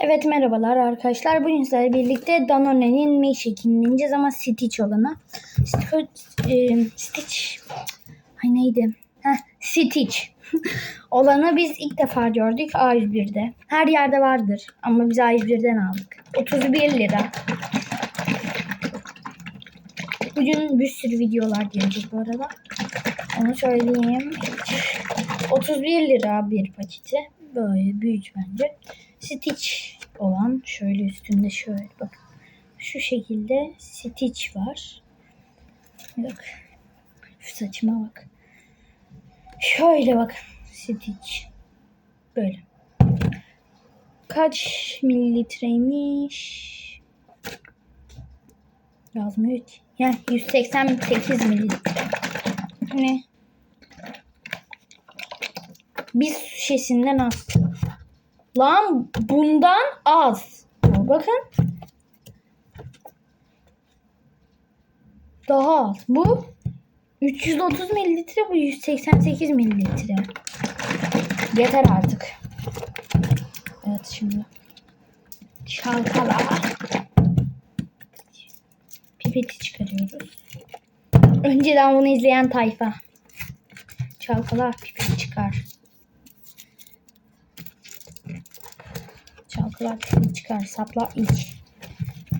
Evet merhabalar arkadaşlar. Bugün sizlerle birlikte Danone'nin milkshake'ini deneyeceğiz ama Stitch olanı. Stitch, e, Stitch. Ay neydi? Heh, Stitch. olanı biz ilk defa gördük A101'de. Her yerde vardır ama biz A101'den aldık. 31 lira. Bugün bir sürü videolar gelecek bu arada. Onu söyleyeyim. 31 lira bir paketi. Böyle büyük bence. Stitch olan şöyle üstünde şöyle bak. Şu şekilde Stitch var. Bak. Şu saçıma bak. Şöyle bak. Stitch. Böyle. Kaç mililitreymiş? Yazmıyor ki. Yani 188 mililitre. Ne? Bir su şişesinden az. Lan bundan az. Bakın. Daha az. Bu 330 mililitre bu 188 mililitre. Yeter artık. Evet şimdi. Çalkala. Pipeti çıkarıyoruz. Önceden bunu izleyen tayfa. Çalkala pipeti çıkar. Çalkala pipeti çıkar. Sapla iç.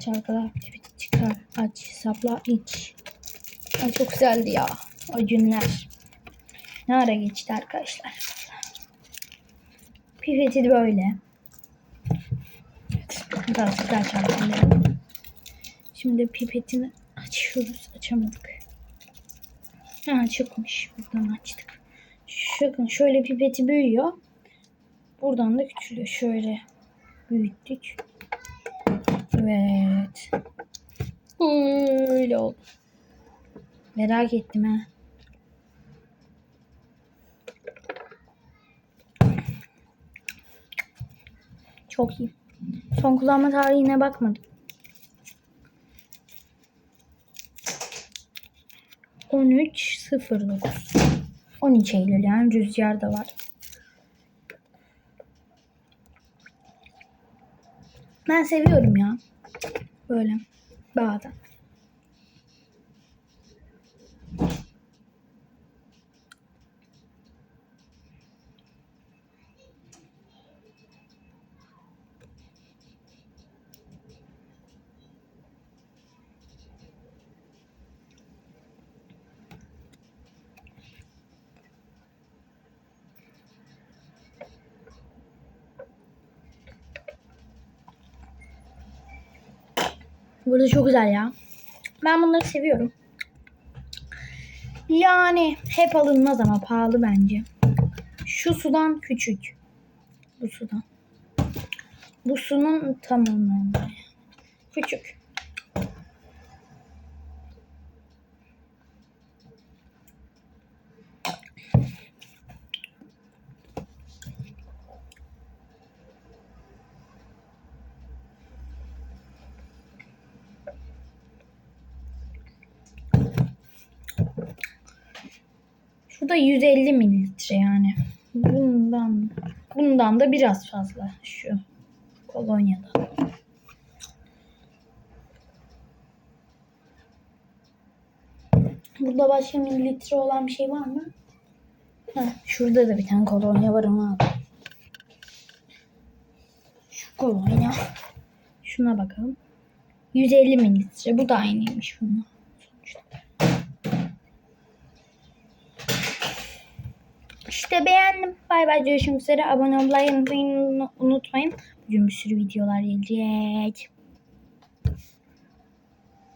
Çalkala pipeti çıkar. Aç. Sapla iç. Ay çok güzeldi ya. O günler. Ne ara geçti arkadaşlar. Pipeti böyle. Biraz daha çalkalayalım. Şimdi pipetini açıyoruz. Açamadık. Ha çıkmış. Buradan açtık. Bakın şöyle pipeti büyüyor. Buradan da küçülüyor. Şöyle büyüttük. Evet. Böyle oldu. Merak ettim ha. Çok iyi. Son kullanma tarihine bakmadım. 13.09 13 Eylül yani rüzgar da var. Ben seviyorum ya. Böyle bazen. Burada çok güzel ya. Ben bunları seviyorum. Yani hep alınmaz ama pahalı bence. Şu sudan küçük. Bu sudan. Bu sunun tamamında. Küçük. Da 150 mililitre yani. Bundan bundan da biraz fazla şu kolonyada. Burada başka mililitre olan bir şey var mı? Heh, şurada da bir tane kolonya var ama. Şu kolonya. Şuna bakalım. 150 mililitre. Bu da aynıymış bunun. Sonuçta. İşte beğendim. Bay bay görüşmek üzere. Abone olmayı unutmayın. Bugün bir sürü videolar gelecek.